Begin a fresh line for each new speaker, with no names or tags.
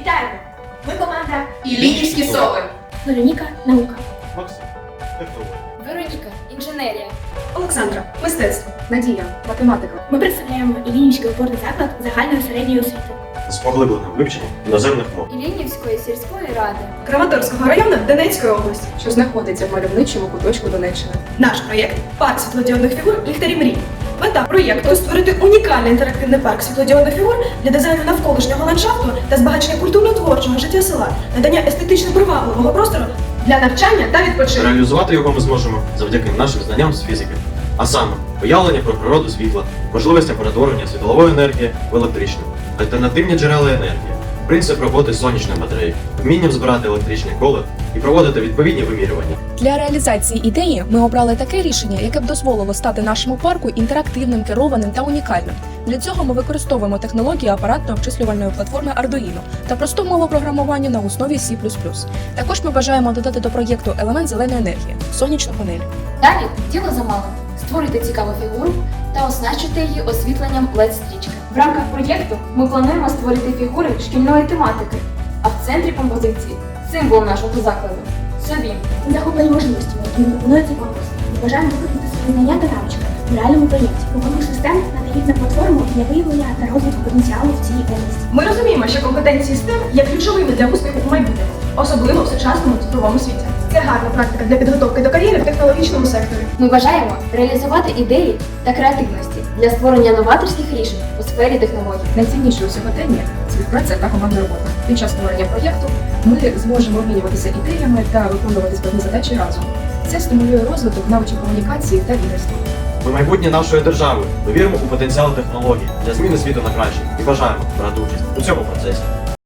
Вітаємо! Ми команда
Іллінівські сови.
Вероніка Наука.
Максим, технологія.
Вероніка, інженерія.
Олександра, мистецтво, Надія, математика.
Ми представляємо Іллінівський опорний заклад загальної середньої освіти.
З поглибленим вивченням іноземних мов.
Іллінівської сільської ради.
Краматорського району Донецької області, що знаходиться в мальовничому куточку Донеччини. Наш проєкт парк світлодіодних фігур ліхтарі мрій. Мета проєкту створити унікальний інтерактивний парк світлодіодних фігур для дизайну навколишнього ландшафту та збагачення культурно-творчого життя села, надання естетично привабливого простору для навчання та відпочинку.
Реалізувати його ми зможемо завдяки нашим знанням з фізики. А саме, уявлення про природу світла, можливостям перетворення світлової енергії в електричну, альтернативні джерела енергії, принцип роботи сонячної батареї, вмінням збирати електричний коло і проводити відповідні вимірювання.
Для реалізації ідеї ми обрали таке рішення, яке б дозволило стати нашому парку інтерактивним, керованим та унікальним. Для цього ми використовуємо технології апаратно-обчислювальної платформи Arduino та просту мову програмування на основі C++. Також ми бажаємо додати до проєкту елемент зеленої енергії сонячну панель.
Далі діло за малим. Створити цікаву фігуру та оснащити її освітленням led стрічки. В рамках проєкту ми плануємо створити фігури шкільної тематики, а в центрі композиції символ нашого закладу це він.
Ми захоплені можливостями, які пропонує цей конкурс. Ми бажаємо виконати свої знання та навички в реальному проєкті. У конкурс систем надають на платформу для виявлення та розвитку потенціалу в цій області.
Ми розуміємо, що компетенції STEM є ключовими для успіху в майбутньому, особливо в сучасному цифровому світі. Це гарна практика для підготовки до кар'єри в технологічному секторі.
Ми бажаємо реалізувати ідеї та креативності для створення новаторських рішень у сфері технологій.
Найцінніше у сьогоденні співпраця та командна робота. Під час створення проєкту ми зможемо обмінюватися ідеями та виконувати складні задачі разом. Це стимулює розвиток навичок комунікації та лідерства.
Ми майбутнє нашої держави. Ми віримо у потенціал технологій для зміни світу на краще і бажаємо брати участь у цьому процесі.